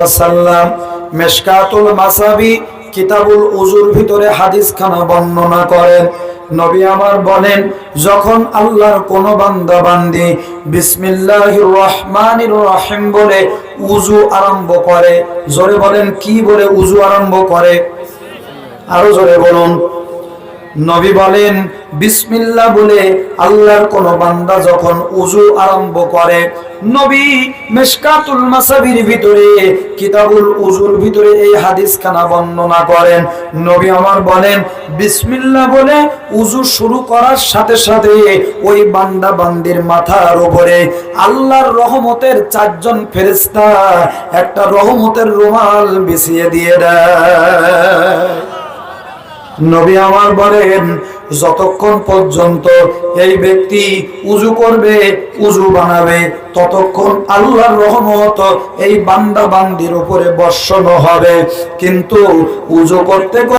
সাল্লাম মেশকাতুল মাসাবি কিতাবুল উজুর ভিতরে হাদিস খানা বর্ণনা করেন। নবী আমার বলেন, যখন আল্লাহর কোন বান্দা বান্দি বিসমিল্লাহির রহমানির রহিম বলে উজু আরম্ভ করে, জোরে বলেন, কি বলে উজু আরম্ভ করে? আরও জোরে বলুন। নবী বলেন, বিসমিল্লাহ বলে আল্লাহর কোন বান্দা যখন উজু আরম্ভ করে, নবী মেশকাতুল মাসাবির ভিতরে, কিতাবুল উজুর ভিতরে এই হাদিস খানা বর্ণনা করেন। নবী আমার বলেন, বিসমিল্লাহ বলে উজু শুরু করার সাথে সাথে ওই বান্দা বান্দির মাথার উপরে আল্লাহর রহমতের চারজন ফেরেশতা একটা রহমতের রুমাল বিছিয়ে দিয়ে দেয়। নবী আমার বলেন, যতক্ষণ পর্যন্ত এই ব্যক্তি উজু করবে, উজু বানাবে, ততক্ষণ আল্লাহর রহমত এই বান্দা বান্দির উপরে বর্ষণ হবে। কিন্তু উজু করতে